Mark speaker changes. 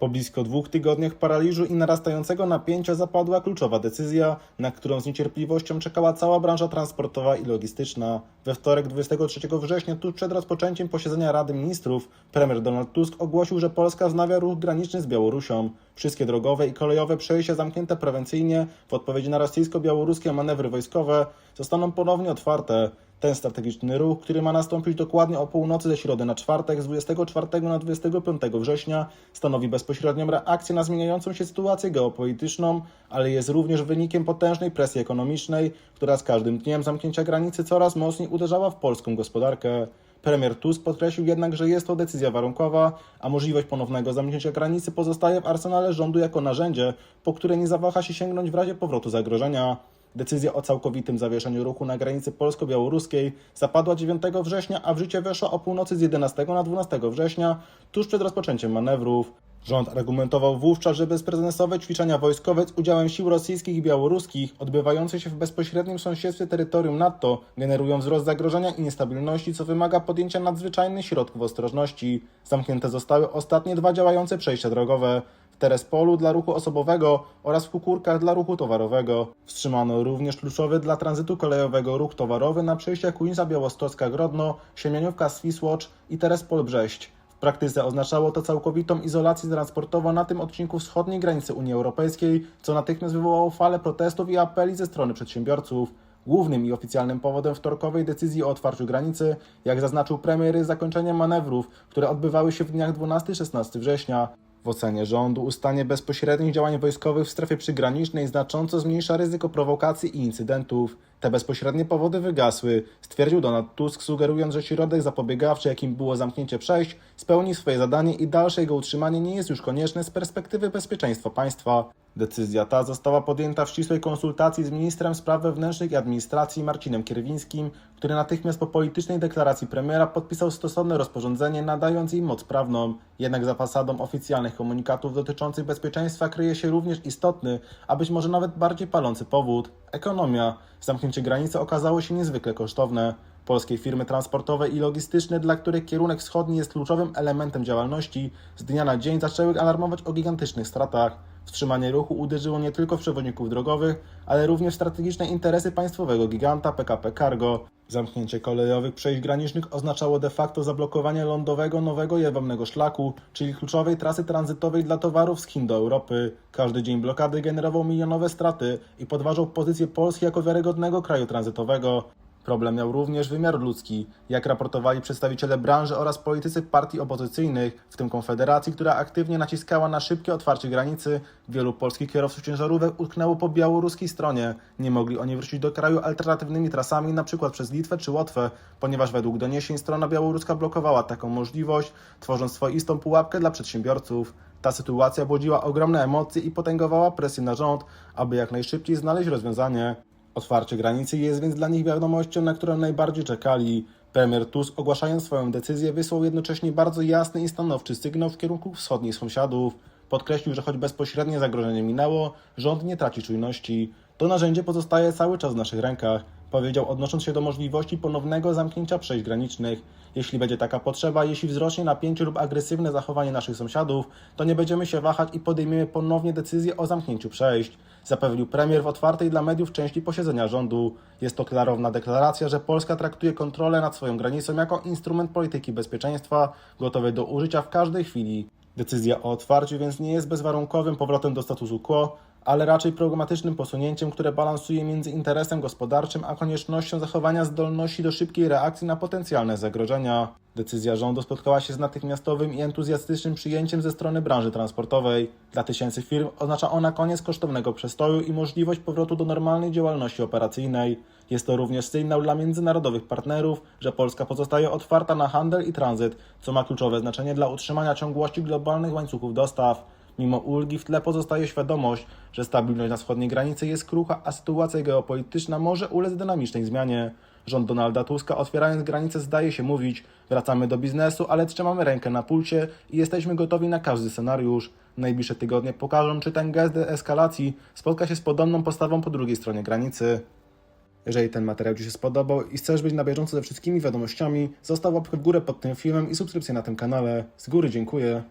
Speaker 1: Po blisko dwóch tygodniach paraliżu i narastającego napięcia zapadła kluczowa decyzja, na którą z niecierpliwością czekała cała branża transportowa i logistyczna. We wtorek 23 września, tuż przed rozpoczęciem posiedzenia Rady Ministrów, premier Donald Tusk ogłosił, że Polska wznawia ruch graniczny z Białorusią. Wszystkie drogowe i kolejowe przejścia zamknięte prewencyjnie w odpowiedzi na rosyjsko-białoruskie manewry wojskowe zostaną ponownie otwarte. Ten strategiczny ruch, który ma nastąpić dokładnie o północy ze środy na czwartek z 24 na 25 września, stanowi bezpośrednią reakcję na zmieniającą się sytuację geopolityczną, ale jest również wynikiem potężnej presji ekonomicznej, która z każdym dniem zamknięcia granicy coraz mocniej uderzała w polską gospodarkę. Premier Tusk podkreślił jednak, że jest to decyzja warunkowa, a możliwość ponownego zamknięcia granicy pozostaje w arsenale rządu jako narzędzie, po które nie zawaha się sięgnąć w razie powrotu zagrożenia. Decyzja o całkowitym zawieszeniu ruchu na granicy polsko-białoruskiej zapadła 9 września, a w życie weszła o północy z 11 na 12 września, tuż przed rozpoczęciem manewrów. Rząd argumentował wówczas, że bezprecedensowe ćwiczenia wojskowe z udziałem sił rosyjskich i białoruskich, odbywające się w bezpośrednim sąsiedztwie terytorium NATO, generują wzrost zagrożenia i niestabilności, co wymaga podjęcia nadzwyczajnych środków ostrożności. Zamknięte zostały ostatnie dwa działające przejścia drogowe Terespolu dla ruchu osobowego oraz w Kukurkach dla ruchu towarowego. Wstrzymano również kluczowy dla tranzytu kolejowego ruch towarowy na przejściach Kuńca Białostocka-Grodno, Siemieniówka-Swisłocz i Terespol-Brześć. W praktyce oznaczało to całkowitą izolację transportową na tym odcinku wschodniej granicy Unii Europejskiej, co natychmiast wywołało falę protestów i apeli ze strony przedsiębiorców. Głównym i oficjalnym powodem wtorkowej decyzji o otwarciu granicy, jak zaznaczył premier, jest zakończenie manewrów, które odbywały się w dniach 12-16 września. W ocenie rządu ustanie bezpośrednich działań wojskowych w strefie przygranicznej znacząco zmniejsza ryzyko prowokacji i incydentów. Te bezpośrednie powody wygasły, stwierdził Donald Tusk, sugerując, że środek zapobiegawczy, jakim było zamknięcie przejść, spełni swoje zadanie i dalsze jego utrzymanie nie jest już konieczne z perspektywy bezpieczeństwa państwa. Decyzja ta została podjęta w ścisłej konsultacji z ministrem spraw wewnętrznych i administracji Marcinem Kierwińskim, który natychmiast po politycznej deklaracji premiera podpisał stosowne rozporządzenie nadając jej moc prawną. Jednak za fasadą oficjalnych komunikatów dotyczących bezpieczeństwa kryje się również istotny, a być może nawet bardziej palący powód ekonomia. Zamknięcie granicy okazało się niezwykle kosztowne. Polskie firmy transportowe i logistyczne, dla których kierunek wschodni jest kluczowym elementem działalności, z dnia na dzień zaczęły alarmować o gigantycznych stratach. Wstrzymanie ruchu uderzyło nie tylko w przewoźników drogowych, ale również w strategiczne interesy państwowego giganta PKP Cargo. Zamknięcie kolejowych przejść granicznych oznaczało de facto zablokowanie lądowego nowego jedwabnego szlaku, czyli kluczowej trasy tranzytowej dla towarów z Chin do Europy. Każdy dzień blokady generował milionowe straty i podważał pozycję Polski jako wiarygodnego kraju tranzytowego. Problem miał również wymiar ludzki, jak raportowali przedstawiciele branży oraz politycy partii opozycyjnych, w tym Konfederacji, która aktywnie naciskała na szybkie otwarcie granicy. Wielu polskich kierowców ciężarówek utknęło po białoruskiej stronie. Nie mogli oni wrócić do kraju alternatywnymi trasami, np. przez Litwę czy Łotwę, ponieważ według doniesień strona białoruska blokowała taką możliwość, tworząc swoistą pułapkę dla przedsiębiorców. Ta sytuacja budziła ogromne emocje i potęgowała presję na rząd, aby jak najszybciej znaleźć rozwiązanie. Otwarcie granicy jest więc dla nich wiadomością, na którą najbardziej czekali. Premier Tusk, ogłaszając swoją decyzję, wysłał jednocześnie bardzo jasny i stanowczy sygnał w kierunku wschodnich sąsiadów. Podkreślił, że choć bezpośrednie zagrożenie minęło, rząd nie traci czujności. To narzędzie pozostaje cały czas w naszych rękach, powiedział, odnosząc się do możliwości ponownego zamknięcia przejść granicznych. Jeśli będzie taka potrzeba, jeśli wzrośnie napięcie lub agresywne zachowanie naszych sąsiadów, to nie będziemy się wahać i podejmiemy ponownie decyzję o zamknięciu przejść zapewnił premier w otwartej dla mediów części posiedzenia rządu. Jest to klarowna deklaracja, że Polska traktuje kontrolę nad swoją granicą jako instrument polityki bezpieczeństwa, gotowy do użycia w każdej chwili. Decyzja o otwarciu więc nie jest bezwarunkowym powrotem do statusu quo, ale raczej pragmatycznym posunięciem, które balansuje między interesem gospodarczym a koniecznością zachowania zdolności do szybkiej reakcji na potencjalne zagrożenia. Decyzja rządu spotkała się z natychmiastowym i entuzjastycznym przyjęciem ze strony branży transportowej. Dla tysięcy firm oznacza ona koniec kosztownego przestoju i możliwość powrotu do normalnej działalności operacyjnej. Jest to również sygnał dla międzynarodowych partnerów, że Polska pozostaje otwarta na handel i tranzyt, co ma kluczowe znaczenie dla utrzymania ciągłości globalnych łańcuchów dostaw. Mimo ulgi w tle pozostaje świadomość, że stabilność na wschodniej granicy jest krucha, a sytuacja geopolityczna może ulec dynamicznej zmianie. Rząd Donalda Tuska, otwierając granice, zdaje się mówić: wracamy do biznesu, ale trzymamy rękę na pulsie i jesteśmy gotowi na każdy scenariusz. Najbliższe tygodnie pokażą, czy ten gest deeskalacji spotka się z podobną postawą po drugiej stronie granicy. Jeżeli ten materiał Ci się spodobał i chcesz być na bieżąco ze wszystkimi wiadomościami, zostaw łapkę w górę pod tym filmem i subskrypcję na tym kanale. Z góry dziękuję.